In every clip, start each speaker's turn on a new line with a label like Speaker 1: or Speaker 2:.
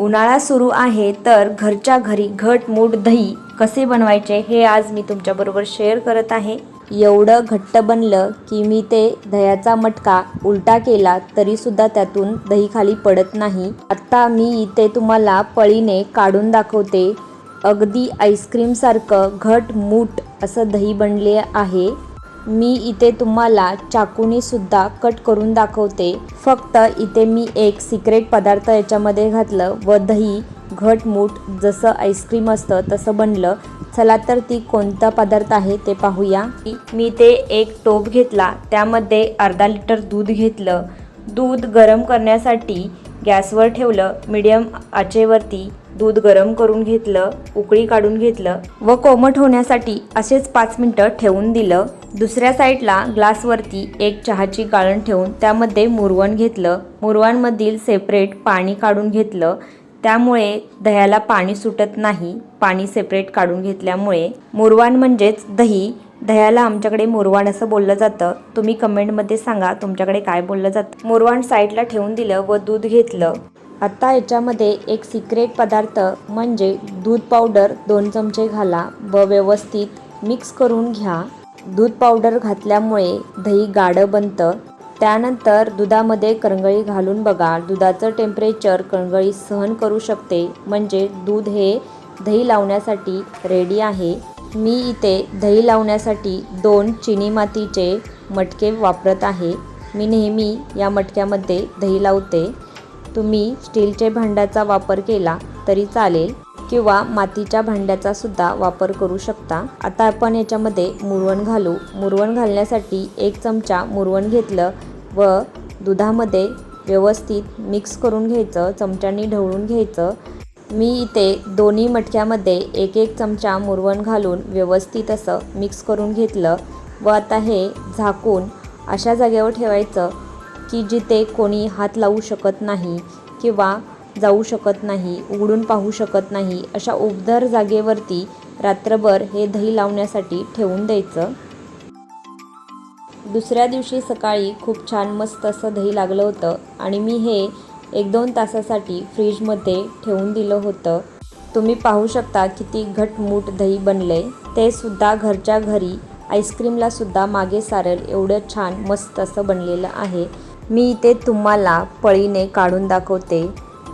Speaker 1: उन्हाळा सुरू आहे तर घरच्या घरी घट मूठ दही कसे बनवायचे हे आज मी तुमच्याबरोबर शेअर करत आहे. एवढं घट्ट बनलं की मी ते दह्याचा मटका उलटा केला तरीसुद्धा त्यातून दही खाली पडत नाही. आत्ता मी इथे तुम्हाला पळीने काढून दाखवते. अगदी आईस्क्रीमसारखं घट मूठ असं दही बनले आहे. मी इथे तुम्हाला चाकूनीसुद्धा कट करून दाखवते. फक्त इथे मी एक सिक्रेट पदार्थ याच्यामध्ये घातलं व दही घटमूट जसं आईस्क्रीम असतं तसं बनलं. चला तर ती कोणता पदार्थ आहे ते पाहूया. मी ते एक टोप घेतला त्यामध्ये अर्धा लिटर दूध घेतलं. दूध गरम करण्यासाठी गॅसवर ठेवलं मीडियम आचेवरती दूध गरम करून घेतलं उकळी काढून घेतलं व कोमट होण्यासाठी असेच पाच मिनटं ठेवून दिलं. दुसऱ्या साईडला ग्लासवरती एक चहाची गाळण ठेवून त्यामध्ये मुरवण घेतलं. मुरवणमधील सेपरेट पाणी काढून घेतलं. त्यामुळे दह्याला पाणी सुटत नाही. पाणी सेपरेट काढून घेतल्यामुळे मुरवाण म्हणजेच दही दह्याला आमच्याकडे मोरवाण असं बोललं जातं. तुम्ही कमेंटमध्ये सांगा तुमच्याकडे काय बोललं जातं. मोरवाण साईडला ठेवून दिलं व दूध घेतलं. आत्ता याच्यामध्ये एक सिक्रेट पदार्थ म्हणजे दूध पावडर दोन चमचे घाला व व्यवस्थित मिक्स करून घ्या. दूध पावडर घातल्यामुळे दही गाढं बनतं. त्यानंतर दुधामध्ये करंगळी घालून बघा. दुधाचं टेम्परेचर करंगळी सहन करू शकते. म्हणजे दूध हे दही लावण्यासाठी रेडी आहे. मी इथे दही लावण्यासाठी दोन चिनी मातीचे मटके वापरत आहे. मी नेहमी या मटक्यामध्ये दही लावते. तुम्ही स्टीलचे भांड्याचा वापर केला तरी चालेल किंवा मातीच्या भांड्याचा सुद्धा वापर करू शकता. आता आपण याच्यामध्ये मुरवण घालू. मुरवण घालण्यासाठी एक चमचा मुरवण घेतलं व दुधामध्ये व्यवस्थित मिक्स करून घ्यायचं चमच्यानी ढवळून घ्यायचं. मी इथे दोन्ही मटक्यामध्ये एक एक चमचा मुरवण घालून व्यवस्थित असं मिक्स करून घेतलं व आता हे झाकून अशा जागेवर ठेवायचं की जिथे कोणी हात लावू शकत नाही किंवा जाऊ शकत नाही उघडून पाहू शकत नाही अशा उबदार जागेवरती रात्रभर हे दही लावण्यासाठी ठेवून द्यायचं. दुसऱ्या दिवशी सकाळी खूप छान मस्त असं दही लागलं होतं आणि मी हे एक दोन तासासाठी फ्रीजमध्ये ठेवून दिलं होतं. तुम्ही पाहू शकता किती घटमूट दही बनले ते सुद्धा घरच्या घरी. आईस्क्रीमला सुद्धा मागे सारेल एवढं छान मस्त असं बनलेलं आहे. मी इथे तुम्हाला पळीने काढून दाखवते.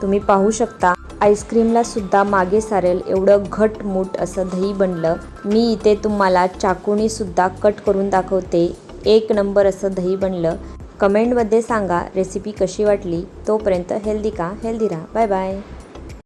Speaker 1: तुम्ही पाहू शकता आईस्क्रीमला सुद्धा मागे सारेल एवढं घटमूट असं दही बनलं. मी इथे तुम्हाला चाकूनी सुद्धा कट करून दाखवते. एक नंबर असं दही बनलं. कमेंटमध्ये सांगा रेसिपी कशी वाटली तोपर्यंत हेल्दी का हेल्दी राहा. Bye bye.